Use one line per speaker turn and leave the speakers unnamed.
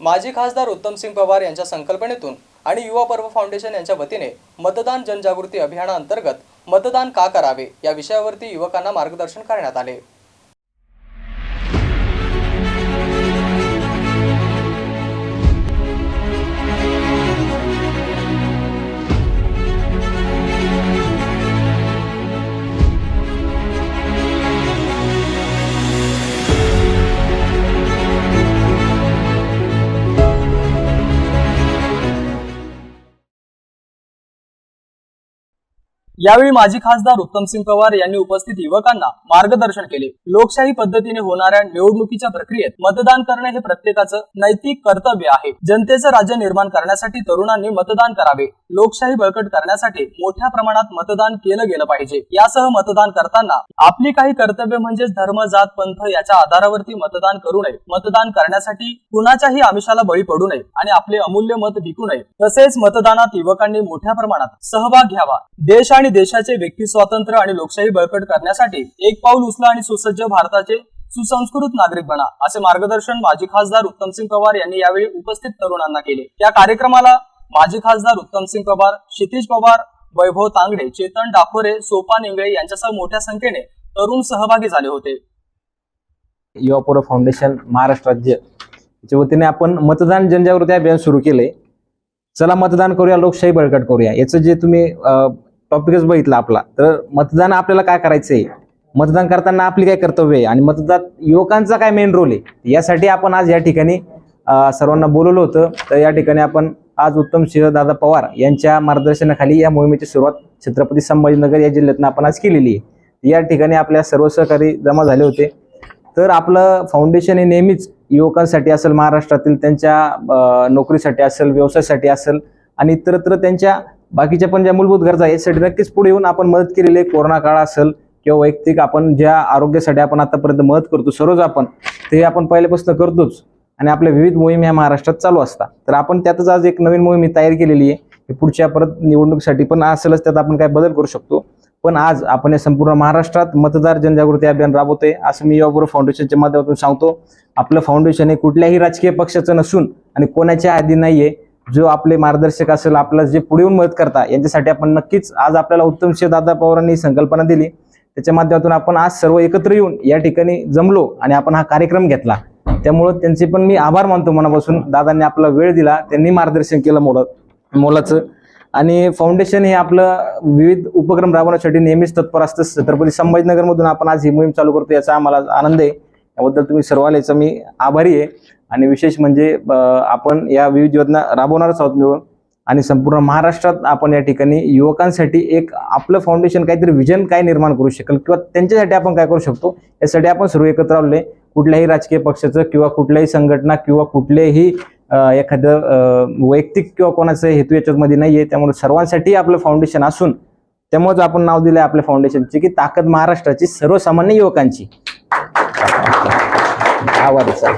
माजी खासदार उत्तमसिंग पवार यांच्या संकल्पनेतून आणि युवा पर्व फाउंडेशन यांच्या वतीने मतदान जनजागृती अभियानाअंतर्गत मतदान का करावे या विषयावरती युवकांना मार्गदर्शन करण्यात आले. यावेळी माजी खासदार उत्तमसिंग पवार यांनी उपस्थित युवकांना मार्गदर्शन केले. लोकशाही पद्धतीने होणाऱ्या निवडणुकीच्या प्रक्रियेत मतदान करणे हे प्रत्येकाचं नैतिक कर्तव्य आहे. जनतेचं राज्य निर्माण करण्यासाठी तरुणांनी मतदान करावे. लोकशाही बळकट करण्यासाठी मोठ्या प्रमाणात मतदान केलं गेलं पाहिजे. यासह मतदान करताना आपली काही कर्तव्य म्हणजेच धर्म जात पंथ याच्या आधारावरती मतदान करू नये. मतदान करण्यासाठी कुणाच्याही आमिषाला बळी पडू नये आणि आपले अमूल्य मत विकू नये. तसेच मतदानात युवकांनी मोठ्या प्रमाणात सहभाग घ्यावा. देश आणि देशाचे व्यक्ती स्वातंत्र्य आणि लोकशाही बळकट करण्यासाठी एक पाऊल उचला आणि सुसज्ज भारताचे सुसंस्कृत नागरिक बना असे मार्गदर्शन माजी खासदार उत्तमसिंग पवार यांनी यावेळी उपस्थित तरुणांना केले. या कार्यक्रमाला माजी खासदार उत्तमसिंग पवार क्षितिज पवार वैभव तांगडे चेतन डाकोरे सोपान इंगळे यांच्यासह मोठ्या संख्येने तरुण सहभागी झाले होते.
युवापुर फाउंडेशन महाराष्ट्र राज्य. याच्या वतीने आपण मतदान जनजागृती अभियान सुरू केले. चला मतदान करूया लोकशाही बळकट करूया. याचं जे तुम्ही टॉपिकच बघितला आपला. तर मतदान आपल्याला काय करायचं आहे मतदान करताना आपली काय कर्तव्य आहे? आणि मतदान युवकांचा काय मेन रोल आहे? यासाठी आपण आज या ठिकाणी सर्वांना बोलवलं होतं. तर या ठिकाणी आपण आज उत्तम सिंह दादा पवार यांच्या मार्गदर्शनाखाली या मोहिमेची सुरुवात छत्रपती संभाजीनगर या जिल्ह्यातून आपण आज केलेली आहे. या ठिकाणी आपल्या सर्व सहकारी जमा झाले होते. तर आपलं फाउंडेशन हे नेहमीच युवकांसाठी असेल महाराष्ट्रातील त्यांच्या नोकरीसाठी असेल व्यवसायासाठी असेल आणि इतरत्र त्यांच्या बाकीच्या पण ज्या मूलभूत गरजा आहे यासाठी नक्कीच पुढे येऊन आपण मदत केलेली आहे कोरोना काळ असेल किंवा वैयक्तिक आपण ज्या आरोग्यासाठी आपण आतापर्यंत मदत करतो सर्वच आपण ते आपण पहिल्यापासून करतोच. आणि आपल्या विविध मोहीम ह्या महाराष्ट्रात चालू असतात. तर आपण त्यातच आज एक नवीन मोहीम तयार केलेली आहे. पुढच्या परत निवडणुकीसाठी पण असेलच त्यात आपण काय बदल करू शकतो. पण आज आपण या संपूर्ण महाराष्ट्रात मतदार जनजागृती अभियान राबवतोय असं मी याबरोबर फाउंडेशनच्या माध्यमातून सांगतो. आपलं फाउंडेशन हे कुठल्याही राजकीय पक्षाचं नसून आणि कोणाच्या आधी नाहीये जो आपले मार्गदर्शक असेल आपल्याला जे पुढे येऊन मदत करता यांच्यासाठी आपण नक्कीच आज आपल्याला उत्तम दादा पवारांनी संकल्पना दिली. त्याच्या माध्यमातून आपण आज सर्व एकत्र येऊन या ठिकाणी जमलो आणि आपण हा कार्यक्रम घेतला. त्यामुळं त्यांचे पण मी आभार मानतो मनापासून. दादांनी आपला वेळ दिला त्यांनी मार्गदर्शन केलं मोला मोलाचं. आणि फाउंडेशन हे आपलं विविध उपक्रम राबवण्यासाठी नेहमीच तत्पर असतं. छत्रपती संभाजीनगरमधून आपण आज ही मोहीम चालू करतो याचा आम्हाला आनंद आहे. याबद्दल तुम्ही सर्वांचा मी आभारी आहे. आणि विशेष म्हणजे आपण या विविध योजना राबवणारच आहोत मिळून. आणि संपूर्ण महाराष्ट्रात आपण या ठिकाणी युवकांसाठी एक आपलं फाउंडेशन काहीतरी विजन काय निर्माण करू शकेल किंवा त्यांच्यासाठी आपण काय करू शकतो यासाठी आपण सर्व एकत्र आलोय कुठल्याही राजकीय पक्षाचं किंवा कुठल्याही संघटना किंवा कुठल्याही एखादं वैयक्तिक किंवा कोणाचं हेतू याच्यामध्ये आहे त्यामुळे सर्वांसाठी आपलं फाउंडेशन असून त्यामुळेच आपण नाव दिलं आहे आपल्या फाउंडेशनची की ताकद महाराष्ट्राची सर्वसामान्य युवकांची. आभार आहे, सर